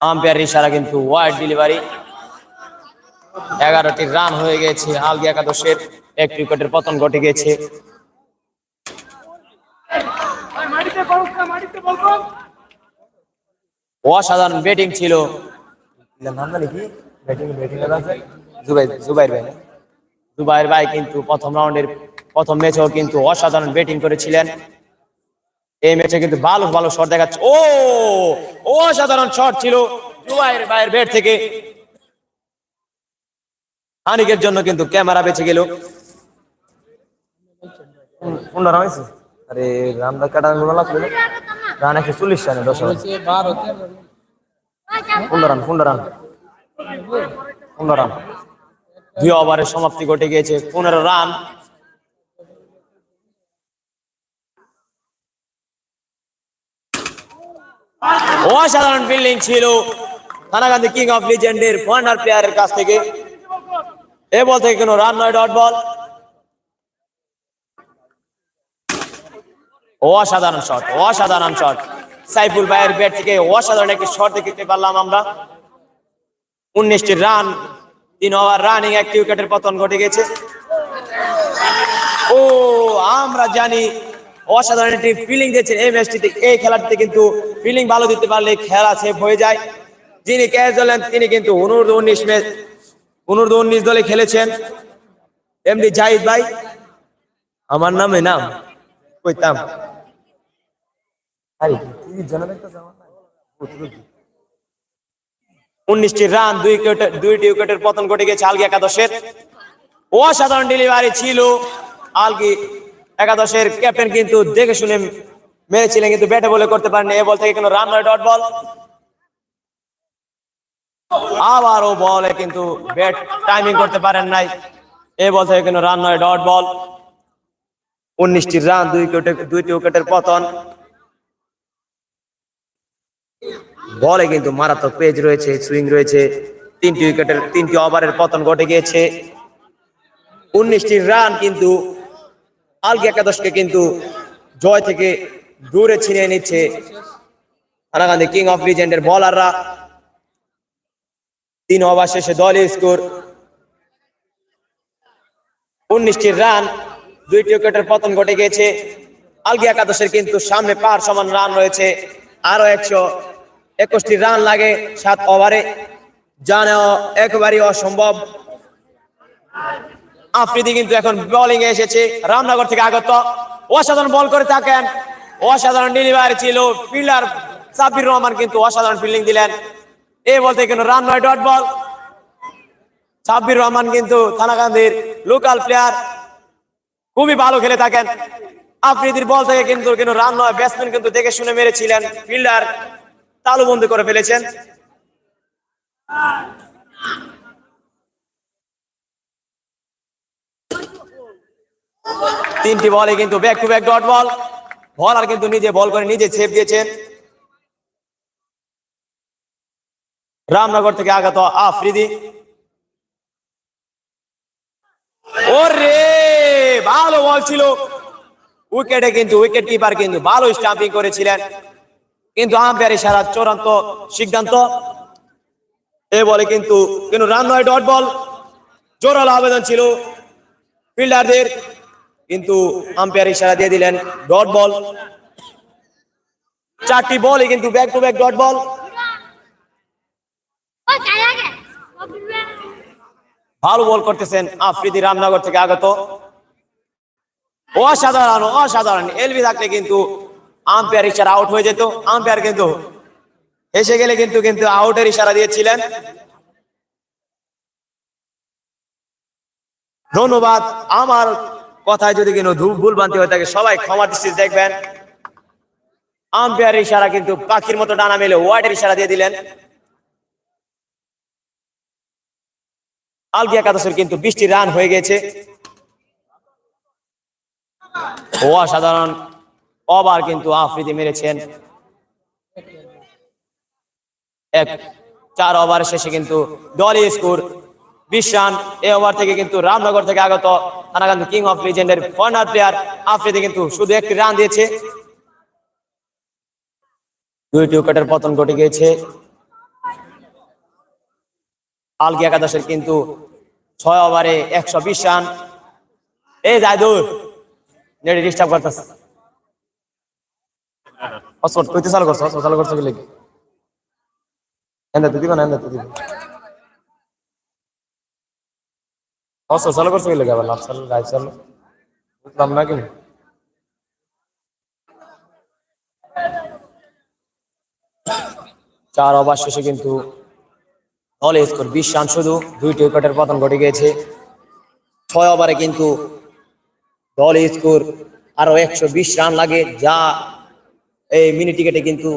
Umpire ইশারা কিন্তু wide delivery. এগারোটি রান হয়ে গেছে আলগি একাদশের। এক উইকেটের পতন ঘটে গেছে। অসাধারণ ব্যাটিং ছিল? জুবাইর ভাই কিন্তু প্রথম রাউন্ডের প্রথম ম্যাচেও কিন্তু অসাধারণ ব্যাটিং করেছিলেন। এই ম্যাচে কিন্তু ভালো ভালো শট দেখাচ্ছে। ও অসাধারণ শট ছিল জুবাইর ভাইয়ের ব্যাট থেকে। হানিকের জন্য কিন্তু ক্যামেরা বেঁচে গেল। পনেরো রান হয়েছে? আরে রানটা কাটা লাগল রান একশো চল্লিশ রানে দশ রান পনেরো রান পনেরো রান। পনেরো রান। দুই ওভারের সমাপ্তি ঘটে গিয়েছে পনেরো রান। অসাধারণ ফিল্ডিং ছিল। থানাকান্দি কিং অফ লিজেন্ডের ফর্নার প্লেয়ারের কাছ থেকে। এ বল থেকে কোনো রান নয় ডট বল অসাধারণ শট অসাধারণ শট সাইফুল ভাইয়ের ব্যাট থেকে অসাধারণ একটি শট দেখতে পারলাম আমরা। উনিশটি রান তিন ওভার রানিং একটি উইকেটের পতন ঘটে গেছে। ও, আমরা জানি অসাধারণ একটি ফিলিং দিয়েছেন এই ম্যাচটিতে। এই খেলাটিতে কিন্তু ফিলিং ভালো দিতে পারলে খেলা সেভ হয়ে যায়। যিনি ক্যাচ দলেন তিনি কিন্তু অনূর্ধ্ব উনিশ ম্যাচ অনূর্ধ্ব উনিশ দলে খেলেছেন। এমডি জাহিদ ভাই, আমার নামে নাম কইতাম উনিশটি রান, দুই দুইটি উইকেটের পতন ঘটে গেছে একাদশের। অসাধারণ ডেলিভারি ছিল আলগি একাদশের ক্যাপ্টেন কিন্তু দেখে শুনে মেরেছিলেন, কিন্তু ব্যাটে বলে করতে পারেনি এ বল থেকে কোনো রান নয় ডট বল আবারও বলে কিন্তু ব্যাট টাইমিং করতে পারেন নাই। এ বল থেকে কোনো রান নয় ডট বল উনিশটি রান দুই দুইটি উইকেটের পতন। বলে কিন্তু মারাত্মক পেজ রয়েছে সুইং রয়েছে। তিনটি উইকেটের তিনটি ওভারের পতন ঘটে গিয়েছে। উনিশটি রান কিন্তু আলগি একাদশকে কিন্তু জয় থেকে দূরে ছিনিয়ে নিচ্ছে হানাগান্ধী কিং অফ লিজেন্ডের বলাররা তিন ওভার শেষে দলীয় স্কোর উনিশটি রান দুইটি উইকেটের পতন ঘটে গিয়েছে। আলগি একাদশের কিন্তু সামনে পার সমান রান রয়েছে। আরও একশো একুশটি রান লাগে সাত ওভারে। যা একেবারেই অসম্ভব। আফ্রিদি কিন্তু এখন বোলিং এসেছে, রামনগর থেকে আগত। অসাধারণ বল করে থাকেন, অসাধারণ ডেলিভারি ছিল ফিল্ডার সাব্বির রহমান কিন্তু অসাধারণ ফিল্ডিং দিলেন। এই বলতে কিন্তু রান নয় ডট বল সাব্বির রহমান কিন্তু থানাকান্দির লোকাল প্লেয়ার খুবই ভালো খেলে থাকেন। আফ্রিদির বল থেকে কিন্তু কিন্তু রান নয় ব্যাটসম্যান কিন্তু দেখে শুনে মেরেছিলেন ফিল্ডার তালুবন্দি করে ফেলেছেন। তিনটি বলে কিন্তু back to back dot ball ball আর কিন্তু নিজে বল করে নিজে সেভ দিয়েছেন রামনগর থেকে আগত আফ্রিদি। ওরে, ভালো বল ছিল। উইকেটে কিন্তু উইকেট কিপার কিন্তু ভালো স্টাম্পিং করেছিলেন। কিন্তু আম্পায়ার ইশারা চূড়ান্ত সিদ্ধান্ত। এ বলে কিন্তু কিন্তু রান নয় ডট বল জোরালো আবেদন ছিল। ফিল্ডারদের কিন্তু আম্পায়ার ইশারা দিয়ে দিলেন ডট বল চারটি বলই কিন্তু back to back dot ball ভালো বল করতেছেন আফ্রিদি রামনগর থেকে আগত। অসাধারণ অসাধারণ। এলবি থাকলে কিন্তু আম্পায়ার ইশারা আউট হয়ে যেত। আম্পায়ার কিন্তু এসে গেলে কিন্তু কিন্তু আউটের ইশারা দিয়েছিলেন। ধন্যবাদ। আমার কথায় যদি কোনো ভুল বানতে হয়ে থাকে, সবাই ক্ষমা দৃষ্টিতে দেখবেন। আম্পায়ার ইশারা কিন্তু পাখির মতো ডানা মেলে ওয়ার্ডের ইশারা দিয়ে দিলেন। আলগি একাদশের কিন্তু বৃষ্টি রান হয়ে গেছে। অসাধারণ ওভার কিন্তু আফ্রিদি মেরেছেন। এক চার ওভার শেষে কিন্তু দলীয় স্কোর বিশ রান এই ওভার থেকে কিন্তু রামনগর থেকে আগত থানাকান্ত কিং অফ লিজেন্ডের ফর্নার প্লেয়ার আফ্রিদি কিন্তু শুধু একটি রান দিয়েছে। দুইটি উইকেটের পতন ঘটে গিয়েছে। আলগি একাদশের কিন্তু ছয় ওভারে একশো বিশ রান। এই জায়দুর নেটে ডিস্টার্ব করতেছে। হসপট করছ চালু করছ কি দিবা না হসপট চালু করছ লিখি আবার লাভ চালু চালু। বুঝলাম না কিন্তু চার ওভার শেষে কিন্তু দলে স্কোর বিশ রান শুধু, দুইটি উইকেটের পতন ঘটে গিয়েছে। ছয় ওভারে কিন্তু দল স্কোর আরও একশো বিশ রান লাগে, যা এই মিনি টিকেটে কিন্তু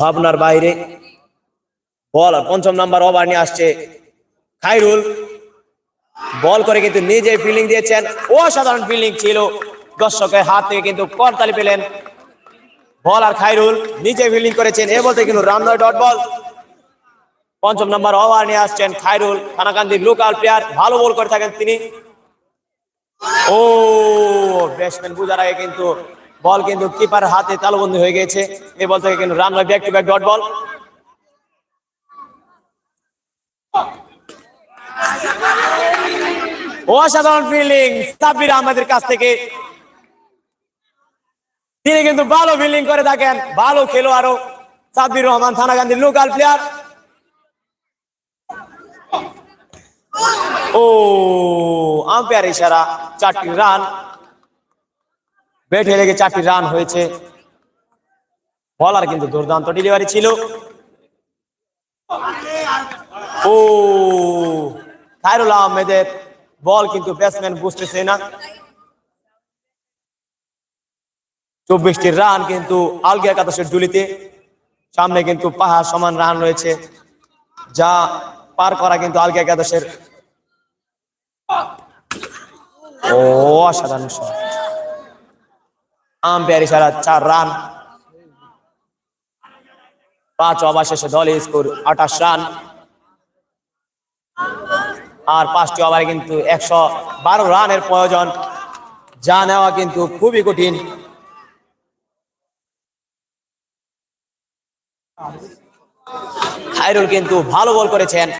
ভাবনার বাইরে। বল পঞ্চম নাম্বার ওভার নিয়ে আসছে খাইরুল। বল করে কিন্তু নিজে ফিল্ডিং দিয়েছেন। অসাধারণ ফিল্ডিং ছিল। দর্শকের হাত থেকে কিন্তু করতালি পেলেন বল আর খাইরুল। নিজে ফিল্ডিং করেছেন। এ বলতে কিন্তু রান নয় ডট বল পঞ্চম নাম্বার ওভার নিয়ে আসছেন খাইরুল। থানাকান্দির লোকাল প্লেয়ার ভালো বল করে থাকেন তিনি। ও ব্যাটসম্যান বুঝার আগে কিন্তু বল কিন্তু কিপার হাতে তালুবন্দি হয়ে গেছে। এই বল থেকে কিন্তু রান নয় back to back dot ball অসাধারণ ফিল্ডিং সাব্বির আহমেদের কাছ থেকে। তিনি কিন্তু ভালো ফিল্ডিং করে থাকেন, ভালো খেলো আরও সাব্বির রহমান থানা থানাকান্দির লোকাল প্লেয়ার ও আম্পায়ার ইশারা, চারটি রান ব্যাট হেরে চারটি রান হয়েছে। বলার কিন্তু দুর্দান্ত ডেলিভারি ছিল। ও, খায়রুল আহমেদের বল, কিন্তু ব্যাটসম্যান বুঝতেছে না। চব্বিশটি রান কিন্তু আলগি একাদশের জুলিতে সামনে কিন্তু পাহাড় সমান রান রয়েছে। যা পার করা কিন্তু আলগি একাদশের। ও, অসাধারণ। আম্পায়ার ইশারা, চার রান। পাঁচ ওভার শেষে দলে স্কোর আঠাশ রান। আর পাঁচটি ওভারে কিন্তু একশো বারো রানের প্রয়োজন। যা নেওয়া কিন্তু খুবই কঠিন। খায়রুল কিন্তু ভালো বল করেছেন।